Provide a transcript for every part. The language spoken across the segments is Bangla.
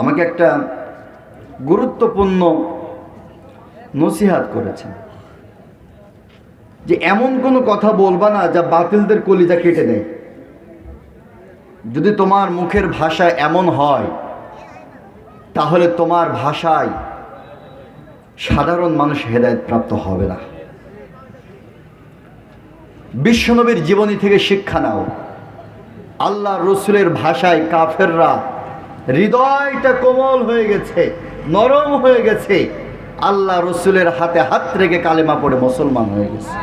আমাকে একটা গুরুত্বপূর্ণ নসিহাত করেছেন যে এমন কোনো কথা বলবা না যা বাতিলদের কলিজা কেটে দেয়। যদি তোমার মুখের ভাষা এমন হয়, তাহলে তোমার ভাষায় সাধারণ মানুষ হেদায়ত প্রাপ্ত হবে না। বিশ্বনবীর জীবনী থেকে শিক্ষা নাও। আল্লাহ রসুলের ভাষায় কাফেররা হৃদয়টা কোমল হয়ে গেছে, নরম হয়ে গেছে। আল্লাহ রসুলের হাতে হাত রেখে কালেমা পড়ে মুসলমান হয়ে গেছে।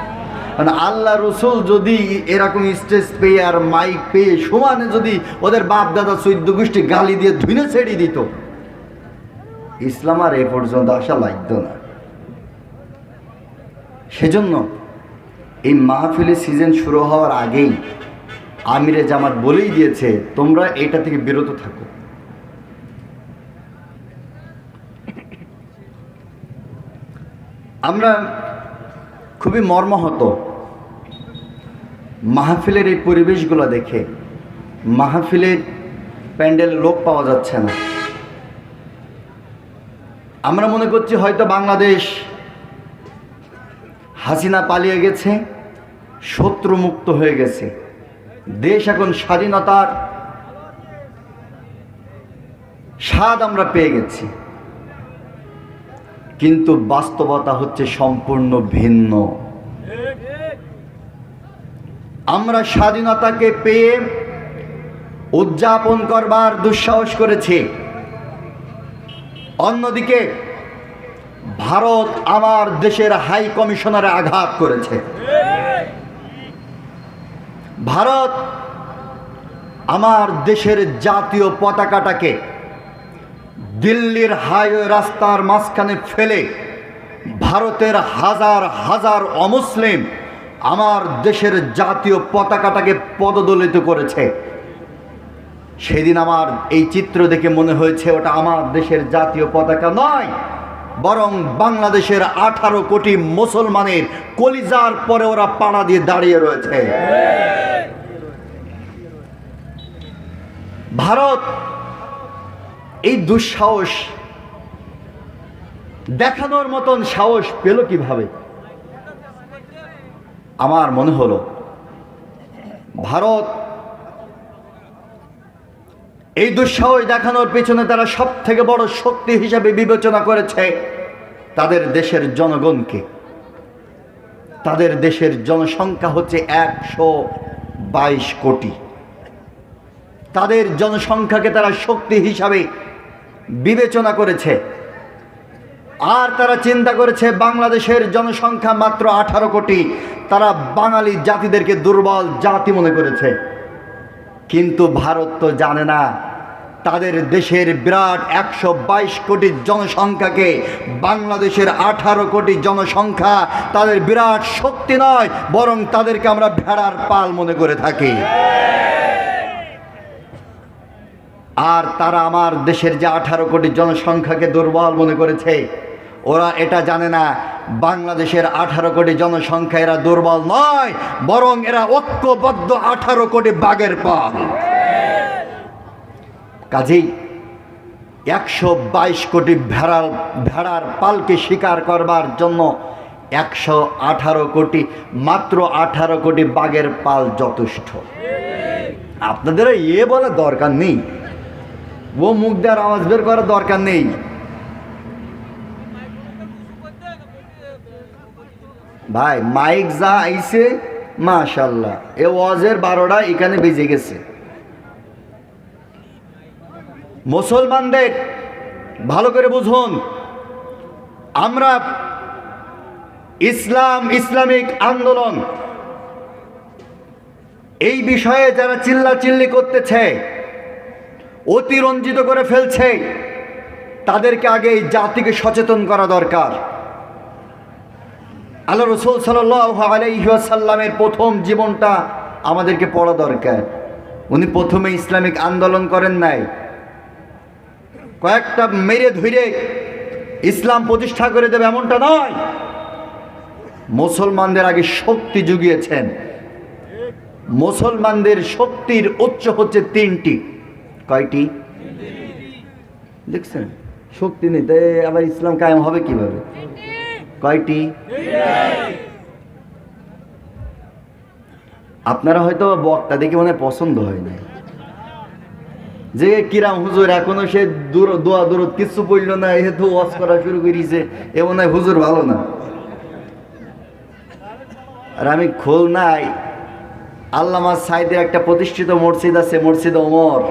মানে আল্লাহ রসুল যদি এরকম স্টেজ পেয়ে আর মাইক পেয়ে সমানে যদি ওদের বাপ দাদা চৈদ্য গোষ্ঠী গালি দিয়ে ধুইনে ছেড়ে দিত, ইসলাম আর এ পর্যন্ত আসা লাগতো না। সেজন্য এই মাহফিলের সিজন শুরু হওয়ার আগেই আমিরে জামাত বলেই দিয়েছে, তোমরা এটা থেকে বিরত থাকো। আমরা খুবই মর্মাহত মাহফিলের এই পরিবেশগুলো দেখে মাহফিলের প্যান্ডেল লোক পাওয়া যাচ্ছে না। আমরা মনে করছি হয়তো বাংলাদেশ হাসিনা পালিয়ে গেছে শত্রুমুক্ত হয়ে গেছে। দেশ এখন স্বাধীনতার স্বাদ আমরা পেয়ে গেছি। কিন্তু বাস্তবতা হচ্ছে সম্পূর্ণ ভিন্ন। আমরা স্বাধীনতাকে পেয়ে উদযাপন করবার দুঃসাহস করেছি। অন্যদিকে ভারত আমার দেশের হাই কমিশনারে আঘাত করেছে। ভারত আমার দেশের জাতীয় পতাকাটাকে দিল্লির হাইওয়ে রাস্তার মাঝখানে ফেলে ভারতের হাজার হাজার অমুসলিম আমার দেশের জাতীয় পতাকাটাকে পদদলিত করেছে। সেদিন আমার এই চিত্র দেখে মনে হয়েছে, ওটা আমার দেশের জাতীয় পতাকা নয়, বরং বাংলাদেশের আঠারো কোটি মুসলমানের কলিজার পরে ওরা পাড়া দিয়ে দাঁড়িয়ে রয়েছে। ভারত এই দুঃসাহস দেখানোর মতন সাহস পেল কীভাবে? আমার মনে হলো, ভারত এই দুঃসাহস দেখানোর পেছনে তারা সব থেকে বড় শক্তি হিসাবে বিবেচনা করেছে তাদের দেশের জনগণকে। তাদের দেশের জনসংখ্যা হচ্ছে একশো বাইশ কোটি। তাদের জনসংখ্যাকে তারা শক্তি হিসাবে বিবেচনা করেছে। আর তারা চিন্তা করেছে, বাংলাদেশের জনসংখ্যা মাত্র আঠারো কোটি। তারা বাঙালি জাতিদেরকে দুর্বল জাতি মনে করেছে। কিন্তু ভারত তো জানে না, তাদের দেশের বিরাট একশো বাইশ কোটি জনসংখ্যাকে বাংলাদেশের আঠারো কোটি জনসংখ্যা তাদের বিরাট শক্তি নয়, বরং তাদেরকে আমরা ভেড়ার পাল মনে করে থাকি। আর তারা আমার দেশের যে আঠারো কোটি জনসংখ্যাকে দুর্বল মনে করেছে, ওরা এটা জানে না, বাংলাদেশের আঠারো কোটি জনসংখ্যা এরা দুর্বল নয়, বরং এরা ঐক্যবদ্ধ আঠারো কোটি বাঘের পাল। কাজেই একশো বাইশ কোটি ভেড়ার ভেড়ার পালকে শিকার করবার জন্য একশো আঠারো কোটি, মাত্র আঠারো কোটি বাঘের পাল যথেষ্ট। আপনাদের ইয়ে বলে দরকার নেই। ও মুখ দেওয়ার আওয়াজ বের করার দরকার নেই। ভাই মাইক যা আইছে মাশাল্লাহ এ ওয়াজের বারোটা এখানে বেজে গেছে। মুসলমানদের ভালো করে বুঝুন। আমরা ইসলাম, ইসলামিক আন্দোলন, এই বিষয়ে যারা চিল্লা চিল্লি করতেছে অতিরঞ্জিত করে ফেলছে। তাদেরকে আগে এই জাতিকে সচেতন করা দরকার। আল্লাহ রসুল সাল্লামের প্রথম জীবনটা আমাদেরকে পড়া দরকার। উনি প্রথমে ইসলামিক আন্দোলন করেন নাই। কয়েকটা মেরে ধরে ইসলাম প্রতিষ্ঠা করে দেবে এমনটা নয়। মুসলমানদের আগে শক্তি জুগিয়েছেন। মুসলমানদের শক্তির উচ্চ হচ্ছে তিনটি। কয়টি? দেখছেন শক্তি নেই তাই আবার ইসলাম কায়েম হবে কীভাবে? কয়টি? আপনারা হয়তো বক্তা দেখে মনে পছন্দ হয় না যে কিরাম হুজুর, এখনও সে দূর, দোয়া দূরত কিছু পড়ল না এহেতু ওয়াজ করা শুরু করিছে, এ মনে হয় হুজুর ভালো না। আর আমি খোল নাই আল্লামা সাইদের একটা প্রতিষ্ঠিত মসজিদ আছে, মসজিদ ওমর।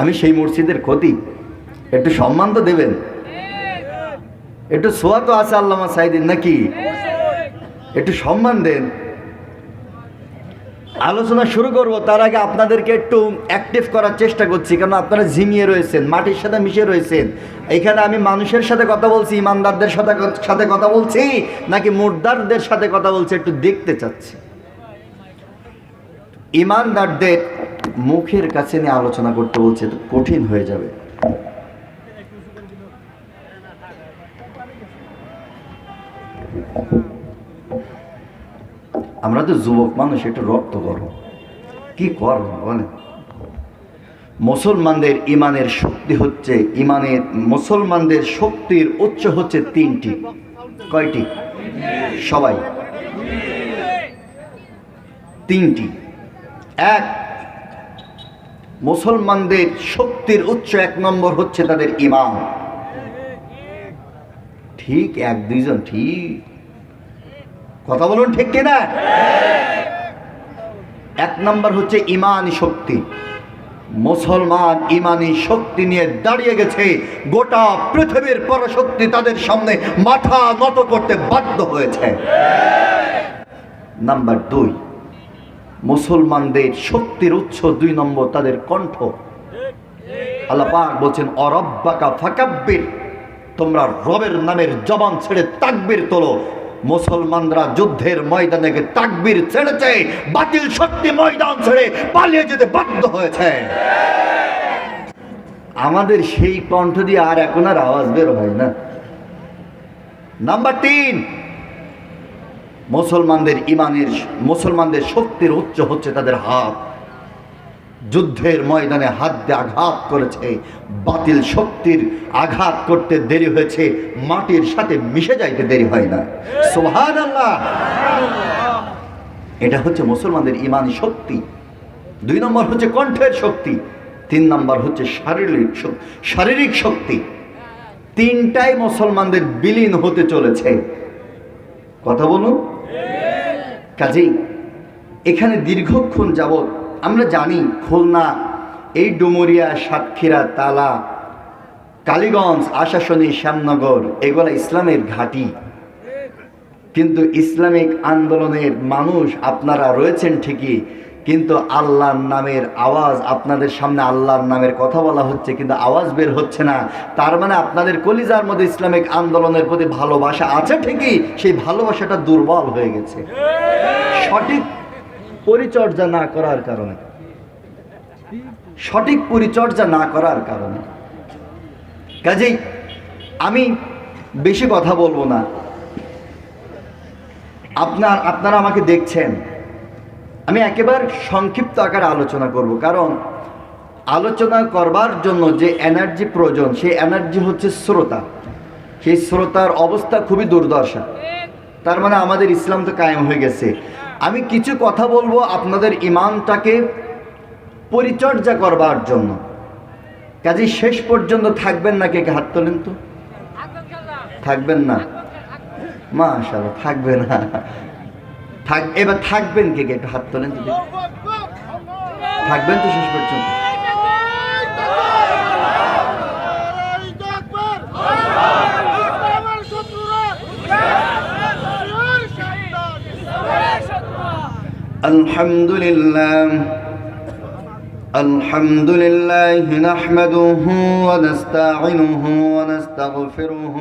আমি সেই মসজিদের ক্ষতি। একটু সম্মান তো দেবেন। একটু সোয়া তো আছে আল্লামা সাইদিন নাকি? একটু সম্মান দেন। আলোচনা শুরু করব, তার আগে আপনাদেরকে একটু অ্যাক্টিভ করার চেষ্টা করছি কারণ আপনারা ঝিমিয়ে রয়েছেন, মাটির সাথে মিশে রয়েছেন। এখানে আমি মানুষের সাথে কথা বলছি, ইমানদারদের সাথে সাথে কথা বলছি, নাকি মুর্দারদের সাথে কথা বলছি, একটু দেখতে চাচ্ছি। ইমানদারদের মুখের কাছে নিয়ে আলোচনা করতে বলছে কঠিন হয়ে যাবে। আমরা তো যুবক মানুষ, একটু রক্ত করো কি করব, বলেন? মুসলমানদের ইমানের শক্তি হচ্ছে ইমানের মুসলমানদের শক্তির উচ্চ হচ্ছে তিনটি। কয়টি? সবাই। তিনটি। এক মুসলমানদের শক্তির উচ্চ এক নম্বর হচ্ছে তাদের ইমান ঠিক এক, দুইজন, ঠিক। কথা বলুন ঠিক কিনা? এক নম্বর হচ্ছে ইমানি শক্তি। মুসলমান ইমানি শক্তি নিয়ে দাঁড়িয়ে গেছে। গোটা পৃথিবীর পরশক্তি তাদের সামনে মাথা নত করতে বাধ্য হয়েছে। নাম্বার দুই মুসলমানদের শক্তির উৎস দুই নম্বর তাদের কণ্ঠ। আল্লাহ পাক বলছেন, অরব্বাকা ফাকাব্বির তোমরা রবের নামের জবান ছেড়ে তাকবির তোলো। মুসলমানরা যুদ্ধের ময়দানে তাকবির ছেড়েছে, বাতিল শক্তি ময়দান ছেড়ে পালিয়ে যেতে বাধ্য হয়েছে। আমাদের সেই কণ্ঠ দিয়ে আর এখন আর আওয়াজ বের হয় না। নাম্বার তিন মুসলমানদের ইমানের, মুসলমানদের শক্তির উচ্চ হচ্ছে তাদের হাত। যুদ্ধের ময়দানে হাত দিয়ে আঘাত করেছে, বাতিল শক্তির আঘাত করতে দেরি হয়েছে, মাটির সাথে মিশে যাইতে দেরি হয় না। সোহান আল্লাহ এটা হচ্ছে মুসলমানদের ইমানি শক্তি। দুই নম্বর হচ্ছে কণ্ঠের শক্তি, তিন নম্বর হচ্ছে শারীরিক শারীরিক শক্তি। তিনটাই মুসলমানদের বিলীন হতে চলেছে। কথা বলুন। কাজেই এখানে দীর্ঘক্ষণ যাবৎ আমরা জানি খুলনা, এই ডুমুরিয়া, সাতক্ষীরা, তালা, কালীগঞ্জ, আশাসনী, শ্যামনগর, এগুলো ইসলামের ঘাঁটি। কিন্তু ইসলামিক আন্দোলনের মানুষ আপনারা রয়েছেন ঠিকই কিন্তু আল্লাহর নামের আওয়াজ আপনাদের সামনে আল্লাহর নামের কথা বলা হচ্ছে, কিন্তু আওয়াজ বের হচ্ছে না। তার মানে আপনাদের কলিজার মধ্যে ইসলামিক আন্দোলনের প্রতি ভালোবাসা আছে ঠিকই, সেই ভালোবাসাটা দুর্বল হয়ে গেছে। সঠিক পরিচর্যা না করার কারণে। সঠিক পরিচর্যা না করার কারণে। কাজেই আমি বেশি কথা বলব না। আপনার, আপনারা আমাকে দেখছেন। আমি একেবারে সংক্ষিপ্ত আকারে আলোচনা করব, কারণ আলোচনা করবার জন্য যে এনার্জি প্রয়োজন, সেই এনার্জি হচ্ছে শ্রোতা। সেই শ্রোতার অবস্থা খুবই দুর্দশা। তার মানে আমাদের ইসলাম তো কায়েম হয়ে গেছে। আমি কিছু কথা বলব আপনাদের ইমানটাকে পরিচর্যা করবার জন্য। কাজে শেষ পর্যন্ত থাকবেন না কে কে? হাত তোলেন তো। থাকবেন না? মাশাআল্লাহ, থাকবে না। থাক এবার থাকবেন কে কে একটু হাত তোলেন তো দেখি। থাকবেন তো শেষ পর্যন্ত الحمد لله الحمد لله نحمده ونستعينه ونستغفره